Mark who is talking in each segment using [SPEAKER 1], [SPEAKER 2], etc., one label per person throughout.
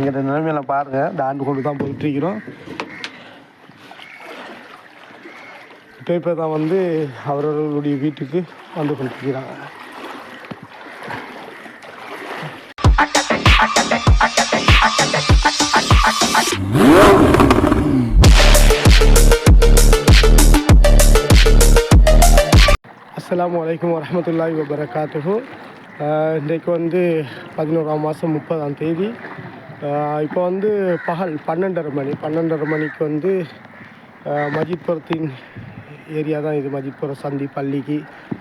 [SPEAKER 1] எங்கிட்ட நிலைமையில பாருங்கள் தாண்டு கொண்டு தான் போயிட்டுருக்கிறோம் இப்போ இப்போ தான் வந்து அவரவர்களுடைய வீட்டுக்கு வந்து கொண்டிருக்கிறாங்க. அஸ்லாம் வலைக்கம் வரமத்துல்லாஹி வபரகாத்துஹு இன்றைக்கு வந்து பதினோராம் மாதம் முப்பதாம் தேதி. இப்போ வந்து பகல் பன்னெண்டரை மணி. பன்னெண்டரை மணிக்கு வந்து ஆஹ் மஜித்புரத்தின் ஏரியா தான் இது. மஜித்புரம் சந்தி பள்ளிக்கு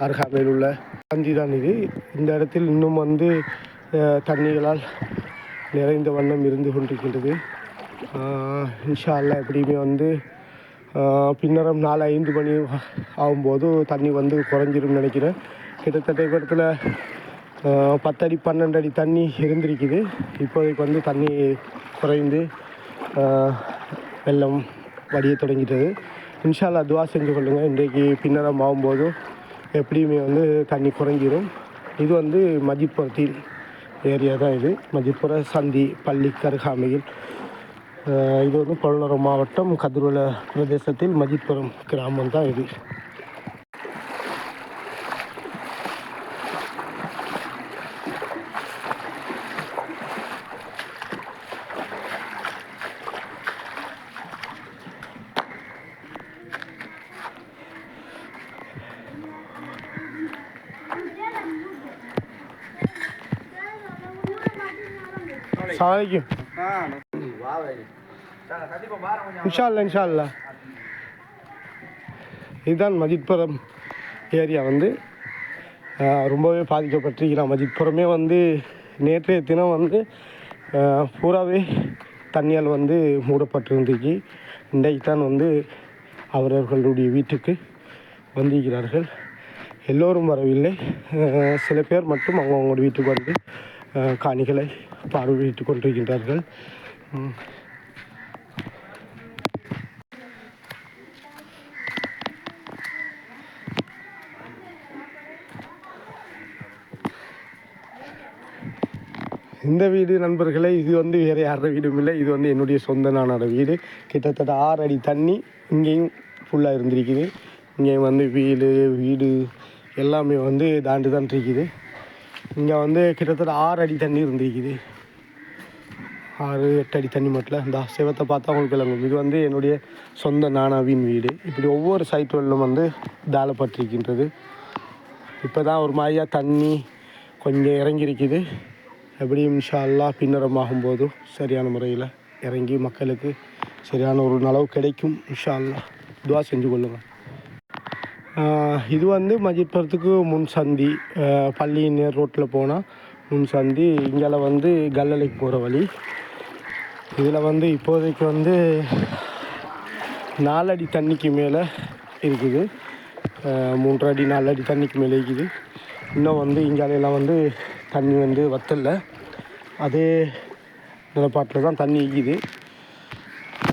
[SPEAKER 1] அருகாமையில் உள்ள சந்தி தான் இது. இந்த இடத்தில் இன்னும் வந்து தண்ணிகளால் நிறைந்த வண்ணம் இருந்து கொண்டிருக்கின்றது. ஆஹ் இன்ஷா அல்லாஹ் எப்படியுமே வந்து பின்னரம் நாலு ஐந்து மணி ஆகும்போது தண்ணி வந்து குறைஞ்சிரும் நினைக்கிறேன். கிட்டத்தட்ட இப்போ இடத்துல பத்தடி பன்னெண்டு அடி தண்ணி இருந்திருக்குது. இப்போதைக்கு வந்து தண்ணி குறைந்து வெள்ளம் வடிய தொடங்கிட்டது. இன்ஷால்லா துவா செஞ்சு கொள்ளுங்கள் இன்றைக்கு பின்னரம் ஆகும்போதும் எப்படியுமே வந்து தண்ணி குறைஞ்சிரும். இது வந்து மதிப்புறத்தில் ஏரியா தான் இது. மஜித்புர சந்தி பள்ளி கருகாமையில். இது வந்து பொருளாதார மாவட்டம் கதிரோல பிரதேசத்தில் மஜித்புரம் கிராமம் தான் இது. சாலைக்கும் இன்ஷா அல்லா இன்ஷா அல்லா இதுதான் மஜித்புரம் ஏரியா வந்து. ரொம்பவே பாதிக்கப்பட்டிருக்கிறான் மஜித்புரமே வந்து நேற்றைய தினம் வந்து பூராவே தண்ணியால் வந்து மூடப்பட்டிருந்துச்சு இன்றைக்கு தான் வந்து அவரவர்களுடைய வீட்டுக்கு வந்திருக்கிறார்கள். எல்லோரும் வரவில்லை. சில பேர் மட்டும் அவங்கவுங்களோட வீட்டுக்கு வந்து காணிகளை பார்வையிட்டு கொண்டிருக்கின்றார்கள். இந்த வீடு நண்பர்களே இது வந்து வேறு யாரோட வீடும் இல்லை. இது வந்து என்னுடைய சொந்த நானோட வீடு. கிட்டத்தட்ட ஆறு அடி தண்ணி இங்கேயும் ஃபுல்லாக இருந்திருக்குது. இங்கேயும் வந்து வீடு வீடு எல்லாமே வந்து தாண்டி தான் இருக்குது. இங்கே வந்து கிட்டத்தட்ட ஆறு அடி தண்ணி இருந்திருக்குது. ஆறு எட்டு அடி தண்ணி மட்டும் இந்த சிவத்தை பார்த்தா உங்களுக்கு விளங்கும். இது வந்து என்னுடைய சொந்த நானாவின் வீடு. இப்படி ஒவ்வொரு சைட்டுகளிலும் வந்து தாளப்பட்டிருக்கின்றது. இப்போ தான் ஒரு மாதிரியாக தண்ணி கொஞ்சம் இறங்கியிருக்குது. எப்படியும் இன்ஷா அல்லாஹ் பின்னரமாகும் போது சரியான முறையில் இறங்கி மக்களுக்கு சரியான ஒரு நலவு கிடைக்கும் இன்ஷா அல்லா துவா செஞ்சு கொள்ளுங்கள். இது வந்து மஜித்புரத்துக்கு முன் சந்தி பள்ளி நேர் ரோட்டில் போனால் முன் சந்தி இங்கே வந்து கல்லலைக்கு போகிற வழி. இதில் வந்து இப்போதைக்கு வந்து நாலடி தண்ணிக்கு மேலே இருக்குது. மூன்றடி மூன்று அடி நாலு அடி தண்ணிக்கு மேலே இருக்குது. இன்னும் வந்து இங்காலையெல்லாம் வந்து தண்ணி வந்து வத்தல அதே நிலப்பாட்டில் தான் தண்ணி இருக்குது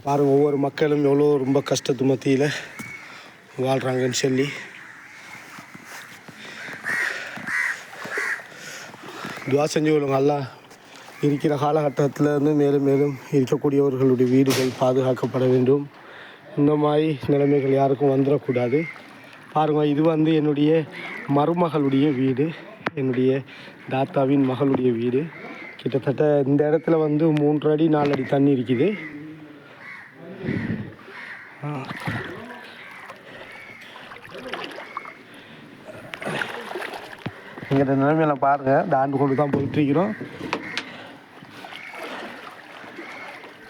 [SPEAKER 1] பாருங்கள் ஒவ்வொரு மக்களும் எவ்வளோ ரொம்ப கஷ்டத்து மத்தியில் வாழ்கிறாங்கன்னு சொல்லி. துவா செஞ்சு கொள்ளுங்க அல்லா இருக்கிற காலகட்டத்தில் இருந்து மேலும் மேலும் இருக்கக்கூடியவர்களுடைய வீடுகள் பாதுகாக்கப்பட வேண்டும். இந்த மாதிரி நிலைமைகள் யாருக்கும் வந்துடக்கூடாது. பாருங்கள் இது வந்து என்னுடைய மருமகளுடைய வீடு. என்னுடைய தாத்தாவின் மகளுடைய வீடு. கிட்டத்தட்ட இந்த இடத்துல வந்து மூன்று அடி நாலு அடி தண்ணி இருக்குது. எங்கிட்ட நிலைமையெல்லாம் பாருங்கள் தாண்டு கொண்டு தான் போயிட்டுருக்கிறோம்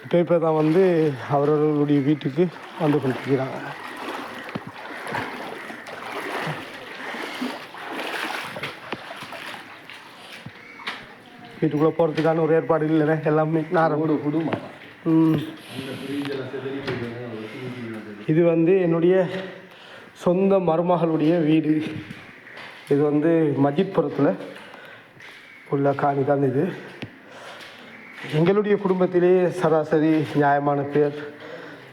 [SPEAKER 1] இப்போ இப்போ தான் வந்து அவரவர்களுடைய வீட்டுக்கு வந்து கொண்டிருக்கிறாங்க வீட்டுக்குள்ளே போகிறதுக்கான ஒரு ஏற்பாடு இல்லைண்ணே. எல்லாமே நாரம்
[SPEAKER 2] குடும்பம்
[SPEAKER 1] ம். இது வந்து என்னுடைய சொந்த மருமகளுடைய வீடு. இது வந்து மஜித்புரத்தில் உள்ள காணி தான் இது. எங்களுடைய குடும்பத்திலே சராசரி நியாயமான பேர்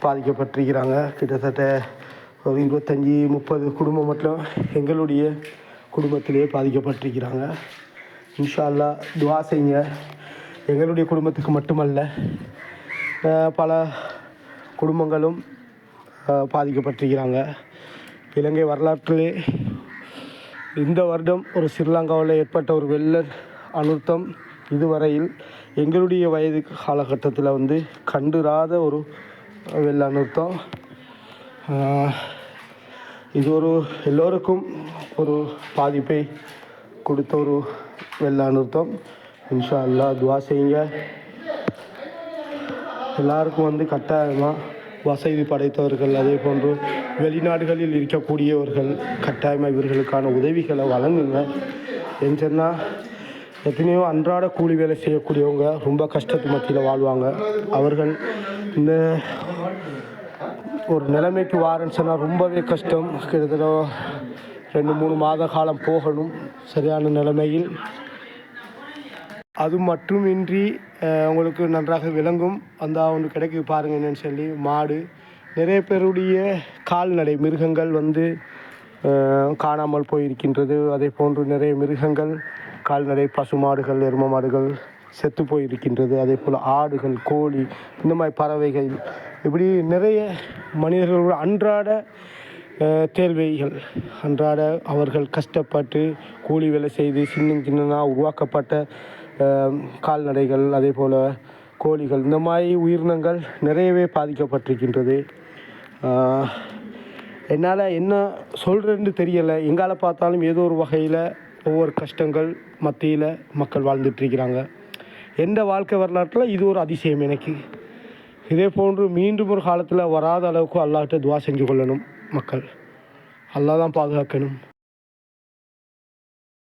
[SPEAKER 1] பாதிக்கப்பட்டிருக்கிறாங்க. கிட்டத்தட்ட ஒரு இருபத்தஞ்சி முப்பது குடும்பம் மட்டும் எங்களுடைய குடும்பத்திலே பாதிக்கப்பட்டிருக்கிறாங்க. இன்ஷா துவா செய்யுங்க. எங்களுடைய குடும்பத்துக்கு மட்டுமல்ல பல குடும்பங்களும் பாதிக்கப்பட்டிருக்கிறாங்க. இலங்கை வரலாற்றிலே இந்த வருடம் ஒரு ஸ்ரீலங்காவில் ஏற்பட்ட ஒரு வெள்ள அழுத்தம் இதுவரையில் எங்களுடைய வயது காலகட்டத்தில் வந்து கண்டுராத ஒரு வெள்ள அழுத்தம் இது ஒரு எல்லோருக்கும் ஒரு பாதிப்பை கொடுத்த ஒரு வெள்ள அழுத்தம் இன்ஷா அல்லா துவா செய்யுங்க. எல்லாருக்கும் வந்து கட்டாயமாக வசதி படைத்தவர்கள் அதே போன்று வெளிநாடுகளில் இருக்கக்கூடியவர்கள் கட்டாயமாக இவர்களுக்கான உதவிகளை வழங்குங்க. ஏன்னு சொன்னால் எத்தனையோ அன்றாட கூலி வேலை செய்யக்கூடியவங்க ரொம்ப கஷ்டத்து மத்தியில் வாழ்வாங்க. அவர்கள் இந்த ஒரு நிலைமைக்கு வாரன்னு சொன்னால் ரொம்பவே கஷ்டம். கிட்டத்தட்ட ரெண்டு மூணு மாத காலம் போகணும் சரியான நிலைமையில். அது மட்டுமின்றி உங்களுக்கு நன்றாக விளங்கும். அந்த ஒன்று கிடைக்கு பாருங்கள் என்னென்னு சொல்லி மாடு நிறைய பேருடைய கால்நடை மிருகங்கள் வந்து காணாமல் போயிருக்கின்றது. அதே போன்று நிறைய மிருகங்கள் கால்நடை பசு மாடுகள் எரும மாடுகள் செத்து போயிருக்கின்றது. அதே போல் ஆடுகள் கோழி இந்த மாதிரி பறவைகள். இப்படி நிறைய மனிதர்களோட அன்றாட தேர்வைகள் அன்றாட அவர்கள் கஷ்டப்பட்டு கூலி வேலை செய்து சின்ன சின்னதாக உருவாக்கப்பட்ட கால்நடைகள் அதே போல் கோழிகள் இந்த மாதிரி உயிரினங்கள் நிறையவே பாதிக்கப்பட்டிருக்கின்றது. என்னால் என்ன சொல்கிறேன்னு தெரியலை. எங்கால பார்த்தாலும் ஏதோ ஒரு வகையில் ஒவ்வொரு கஷ்டங்கள் மத்தியில் மக்கள் வாழ்ந்துட்டுருக்கிறாங்க எந்த வாழ்க்கை வரலாற்றில் இது ஒரு அதிசயம் எனக்கு. இதே போன்று மீண்டும் ஒரு காலத்தில் வராத அளவுக்கு அல்லாட்ட துவா செஞ்சு கொள்ளணும் மக்கள். அல்லா தான் பாதுகாக்கணும்.